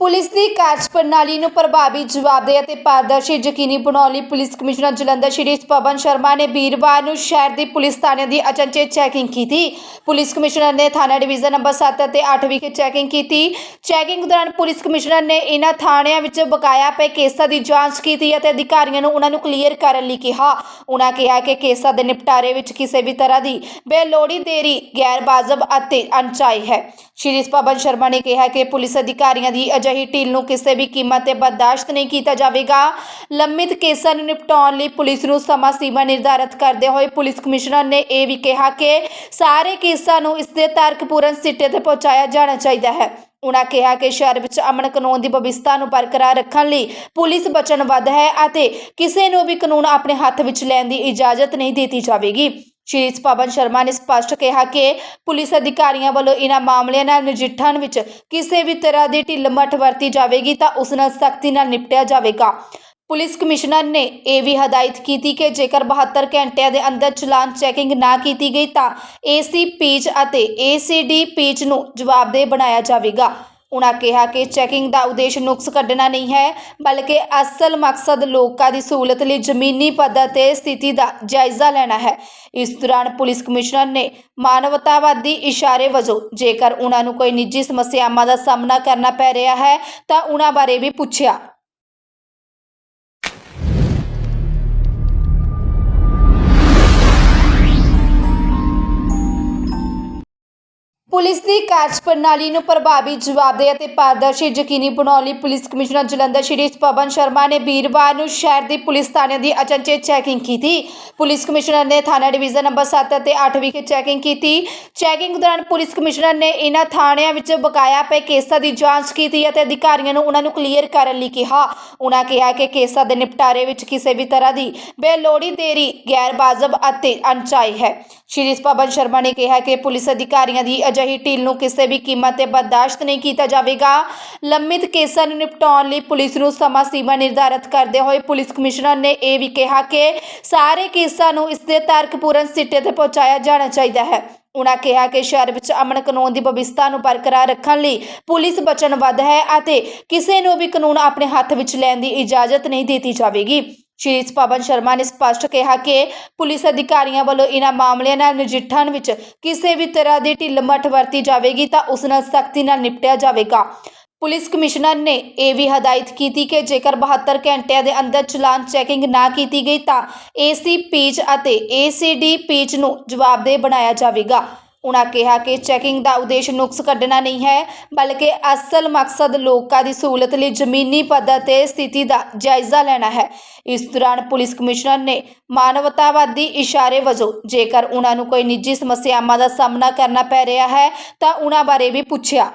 Police ਦੀ ਕਾਰਜ ਪ੍ਰਣਾਲੀ ਨੂੰ ਪ੍ਰਭਾਵੀ ਜਵਾਬਦੇਹ ਅਤੇ ਪਾਰਦਰਸ਼ੀ ਯਕੀਨੀ ਬਣਾਉਣ ਲਈ ਪੁਲਿਸ ਕਮਿਸ਼ਨਰ ਜਲੰਧਰ ਸ਼੍ਰੀ ਪਵਨ ਸ਼ਰਮਾ ਨੇ ਵੀਰਵਾਰ ਨੂੰ ਸ਼ਹਿਰ ਦੀ ਪੁਲਿਸ ਥਾਣਿਆਂ ਦੀ ਅਚਨਚੇ ਚੈਕਿੰਗ ਕੀਤੀ। ਪੁਲਿਸ ਕਮਿਸ਼ਨਰ ਨੇ ਥਾਣਾ ਡਿਵੀਜ਼ਨ ਨੰਬਰ 7 ਅਤੇ 8 ਵਿਖੇ ਚੈਕਿੰਗ ਕੀਤੀ। ਚੈਕਿੰਗ ਦੌਰਾਨ ਪੁਲਿਸ ਕਮਿਸ਼ਨਰ ਨੇ ਇਹਨਾਂ ਥਾਣਿਆਂ ਵਿੱਚ ਬਕਾਇਆ ਪਏ ਕੇਸਾਂ ਦੀ ਜਾਂਚ ਕੀਤੀ ਅਤੇ ਅਧਿਕਾਰੀਆਂ ਨੂੰ ਉਹਨਾਂ ਨੂੰ ਕਲੀਅਰ ਕਰਨ ਲਈ ਕਿਹਾ। ਉਹਨਾਂ ਕਿਹਾ ਕਿ ਕੇਸਾਂ ਦੇ ਨਿਪਟਾਰੇ ਵਿੱਚ ਕਿਸੇ ਵੀ ਤਰ੍ਹਾਂ ਦੀ ਬੇਲੋੜੀ, ਦੇਰੀ ਗੈਰ ਬਾਜ਼ਬ ਅਤੇ ਅਣਚਾਹੀ ਹੈ। ਸ਼੍ਰੀ ਪਵਨ ਸ਼ਰਮਾ ਨੇ ਕਿਹਾ ਕਿ ਪੁਲਿਸ ਅਧਿਕਾਰੀਆਂ ਦੀ ਅਜਿਹੀ ਢਿੱਲ ਨੂੰ ਕਿਸੇ ਵੀ ਕੀਮਤ ਤੇ ਬਰਦਾਸ਼ਤ ਨਹੀਂ ਕੀਤਾ ਜਾਵੇਗਾ। ਲੰਮਿਤ ਕੇਸਾਂ ਨੂੰ ਨਿਪਟਾਉਣ ਲਈ ਪੁਲਿਸ ਨੂੰ ਸਮਾਂ ਸੀਮਾ ਨਿਰਧਾਰਤ ਕਰਦੇ ਹੋਏ ਪੁਲਿਸ ਕਮਿਸ਼ਨਰ ਨੇ ਇਹ ਵੀ ਕਿਹਾ ਕਿ ਸਾਰੇ ਕੇਸਾਂ ਨੂੰ ਇਸ ਦੇ ਤਰਕਪੂਰਨ ਸਿੱਟੇ ਤੇ ਪਹੁੰਚਾਇਆ ਜਾਣਾ ਚਾਹੀਦਾ ਹੈ। ਉਨ੍ਹਾਂ ਕਿਹਾ ਕਿ ਸ਼ਹਿਰ ਵਿੱਚ ਅਮਨ ਕਾਨੂੰਨ ਦੀ ਵਿਵਸਥਾ ਨੂੰ ਬਰਕਰਾਰ ਰੱਖਣ ਲਈ ਪੁਲਿਸ ਵਚਨਬੱਧ ਹੈ ਅਤੇ ਕਿਸੇ ਨੂੰ ਵੀ ਕਾਨੂੰਨ ਆਪਣੇ ਹੱਥ ਵਿੱਚ ਲੈਣ ਦੀ ਇਜਾਜ਼ਤ ਨਹੀਂ ਦਿੱਤੀ ਜਾਵੇਗੀ। ਸ਼੍ਰੀ ਪਵਨ ਸ਼ਰਮਾ ਨੇ ਸਪਸ਼ਟ ਕਿਹਾ ਕਿ ਪੁਲਿਸ ਅਧਿਕਾਰੀਆਂ ਵੱਲੋਂ ਇਹਨਾਂ ਮਾਮਲਿਆਂ ਨਾਲ ਨਜਿੱਠਣ ਵਿੱਚ ਕਿਸੇ ਵੀ ਤਰ੍ਹਾਂ ਦੀ ਢਿੱਲ ਮੱਠ ਵਰਤੀ ਜਾਵੇਗੀ ਤਾਂ ਉਸ ਨਾਲ ਸਖਤੀ ਨਾਲ ਨਿਪਟਿਆ ਜਾਵੇਗਾ। ਪੁਲਿਸ ਕਮਿਸ਼ਨਰ ਨੇ ਇਹ ਵੀ ਹਦਾਇਤ ਕੀਤੀ ਕਿ ਜੇਕਰ 72 ਘੰਟਿਆਂ ਦੇ ਅੰਦਰ ਚਲਾਨ ਚੈਕਿੰਗ ਨਾ ਕੀਤੀ ਗਈ ਤਾਂ ਏਸੀ ਪੀਚ ਅਤੇ ਏਸੀਡੀ ਪੀਚ ਨੂੰ ਜਵਾਬਦੇਹ ਬਣਾਇਆ ਜਾਵੇਗਾ। ਉਨ੍ਹਾਂ ਕਿਹਾ ਕਿ ਚੈਕਿੰਗ ਦਾ ਉਦੇਸ਼ ਨੁਕਸ ਕੱਢਣਾ ਨਹੀਂ ਹੈ, ਬਲਕਿ ਅਸਲ ਮਕਸਦ ਲੋਕਾਂ ਦੀ ਸਹੂਲਤ ਲਈ ਜ਼ਮੀਨੀ ਪੱਧਰ ਤੇ ਸਥਿਤੀ ਦਾ ਜਾਇਜ਼ਾ ਲੈਣਾ ਹੈ। ਇਸ ਦੌਰਾਨ ਪੁਲਿਸ ਕਮਿਸ਼ਨਰ ਨੇ ਮਾਨਵਤਾਵਾਦੀ ਇਸ਼ਾਰੇ ਵਜੋਂ ਜੇਕਰ ਉਹਨਾਂ ਨੂੰ ਕੋਈ ਨਿੱਜੀ ਸਮੱਸਿਆਵਾਂ ਦਾ ਸਾਹਮਣਾ ਕਰਨਾ ਪੈ ਰਿਹਾ ਹੈ, ਤਾਂ ਉਹਨਾਂ ਬਾਰੇ ਵੀ ਪੁੱਛਿਆ। ਪੁਲਿਸ ਦੀ ਕਾਰਜ ਪ੍ਰਣਾਲੀ ਨੂੰ ਪ੍ਰਭਾਵੀ ਜਵਾਬਦੇਹ ਅਤੇ ਪਾਰਦਰਸ਼ੀ ਯਕੀਨੀ ਬਣਾਉਣ ਲਈ ਪੁਲਿਸ ਕਮਿਸ਼ਨਰ ਜਲੰਧਰ ਸ਼੍ਰੀ ਪਵਨ ਸ਼ਰਮਾ ਨੇ ਵੀਰਵਾਰ ਨੂੰ ਸ਼ਹਿਰ ਦੀ ਪੁਲਿਸ ਥਾਣਿਆਂ ਦੀ ਅਚਨਚੇ ਚੈਕਿੰਗ ਕੀਤੀ। ਪੁਲਿਸ ਕਮਿਸ਼ਨਰ ਨੇ ਥਾਣਾ ਡਿਵੀਜ਼ਨ ਨੰਬਰ 7 ਅਤੇ 8 ਵਿਖੇ ਚੈਕਿੰਗ ਕੀਤੀ। ਚੈਕਿੰਗ ਦੌਰਾਨ ਪੁਲਿਸ ਕਮਿਸ਼ਨਰ ਨੇ ਇਹਨਾਂ ਥਾਣਿਆਂ ਵਿੱਚ ਬਕਾਇਆ ਪਏ ਕੇਸਾਂ ਦੀ ਜਾਂਚ ਕੀਤੀ ਅਤੇ ਅਧਿਕਾਰੀਆਂ ਨੂੰ ਉਹਨਾਂ ਨੂੰ ਕਲੀਅਰ ਕਰਨ ਲਈ ਕਿਹਾ। ਉਹਨਾਂ ਕਿਹਾ ਕਿ ਕੇਸਾਂ ਦੇ ਨਿਪਟਾਰੇ ਵਿੱਚ ਕਿਸੇ ਵੀ ਤਰ੍ਹਾਂ ਦੀ ਬੇਲੋੜੀ, ਦੇਰੀ, ਗੈਰ ਵਾਜਬ ਅਤੇ ਅਣਚਾਹੀ ਹੈ। ਸ਼੍ਰੀ ਪਵਨ ਸ਼ਰਮਾ ਨੇ ਕਿਹਾ ਕਿ ਪੁਲਿਸ ਅਧਿਕਾਰੀਆਂ ਦੀ ਅਜਿਹੀ ਢੀਲ ਨੂੰ ਕਿਸੇ ਵੀ ਕੀਮਤ ਤੇ ਬਰਦਾਸ਼ਤ ਨਹੀਂ ਕੀਤਾ ਜਾਵੇਗਾ। ਲੰਮਿਤ ਕੇਸਾਂ ਨੂੰ ਨਿਪਟਾਉਣ ਲਈ ਪੁਲਿਸ ਨੂੰ ਸਮਾਂ ਸੀਮਾ ਨਿਰਧਾਰਤ ਕਰਦੇ ਹੋਏ ਪੁਲਿਸ ਕਮਿਸ਼ਨਰ ਨੇ ਇਹ ਵੀ ਕਿਹਾ ਕਿ ਸਾਰੇ ਕੇਸਾਂ ਨੂੰ ਇਸ ਦੇ ਤਰਕਪੂਰਨ ਸਿੱਟੇ ਤੇ ਪਹੁੰਚਾਇਆ ਜਾਣਾ ਚਾਹੀਦਾ ਹੈ। ਉਨ੍ਹਾਂ ਕਿਹਾ ਕਿ ਸ਼ਹਿਰ ਵਿੱਚ ਅਮਨ ਕਾਨੂੰਨ ਦੀ ਵਿਵਸਥਾ ਨੂੰ ਬਰਕਰਾਰ ਰੱਖਣ ਲਈ ਪੁਲਿਸ ਵਚਨਬੱਧ ਹੈ ਅਤੇ ਕਿਸੇ ਨੂੰ ਵੀ ਕਾਨੂੰਨ ਆਪਣੇ ਹੱਥ ਵਿੱਚ ਲੈਣ ਦੀ ਇਜਾਜ਼ਤ ਨਹੀਂ ਦਿੱਤੀ ਜਾਵੇਗੀ। ਸ਼੍ਰੀ ਪਵਨ ਸ਼ਰਮਾ ਨੇ ਸਪਸ਼ਟ ਕਿਹਾ ਕਿ ਪੁਲਿਸ ਅਧਿਕਾਰੀਆਂ ਵੱਲੋਂ ਇਹਨਾਂ ਮਾਮਲਿਆਂ ਨਾਲ ਨਜਿੱਠਣ ਵਿੱਚ ਕਿਸੇ ਵੀ ਤਰ੍ਹਾਂ ਦੀ ਢਿੱਲ ਮੱਠ ਵਰਤੀ ਜਾਵੇਗੀ ਤਾਂ ਉਸ ਨਾਲ ਸਖਤੀ ਨਾਲ ਨਿਪਟਿਆ ਜਾਵੇਗਾ। ਪੁਲਿਸ ਕਮਿਸ਼ਨਰ ਨੇ ਇਹ ਵੀ ਹਦਾਇਤ ਕੀਤੀ ਕਿ ਜੇਕਰ 72 ਘੰਟਿਆਂ ਦੇ ਅੰਦਰ ਚਲਾਨ ਚੈਕਿੰਗ ਨਾ ਕੀਤੀ ਗਈ ਤਾਂ ਏਸੀ ਪੀਚ ਅਤੇ ਏਸੀਡੀ ਪੀਚ ਨੂੰ ਜਵਾਬਦੇਹ ਬਣਾਇਆ ਜਾਵੇਗਾ। ਉਨ੍ਹਾਂ ਕਿਹਾ ਕਿ ਚੈਕਿੰਗ ਦਾ ਉਦੇਸ਼ ਨੁਕਸ ਕੱਢਣਾ ਨਹੀਂ ਹੈ, ਬਲਕਿ ਅਸਲ ਮਕਸਦ ਲੋਕਾਂ ਦੀ ਸਹੂਲਤ ਲਈ ਜ਼ਮੀਨੀ ਪੱਧਰ ਤੇ ਸਥਿਤੀ ਦਾ ਜਾਇਜ਼ਾ ਲੈਣਾ ਹੈ। ਇਸ ਦੌਰਾਨ ਪੁਲਿਸ ਕਮਿਸ਼ਨਰ ਨੇ ਮਾਨਵਤਾਵਾਦੀ ਇਸ਼ਾਰੇ ਵਜੋਂ ਜੇਕਰ ਉਹਨਾਂ ਨੂੰ ਕੋਈ ਨਿੱਜੀ ਸਮੱਸਿਆਵਾਂ ਦਾ ਸਾਹਮਣਾ ਕਰਨਾ ਪੈ ਰਿਹਾ ਹੈ, ਤਾਂ ਉਹਨਾਂ ਬਾਰੇ ਵੀ ਪੁੱਛਿਆ।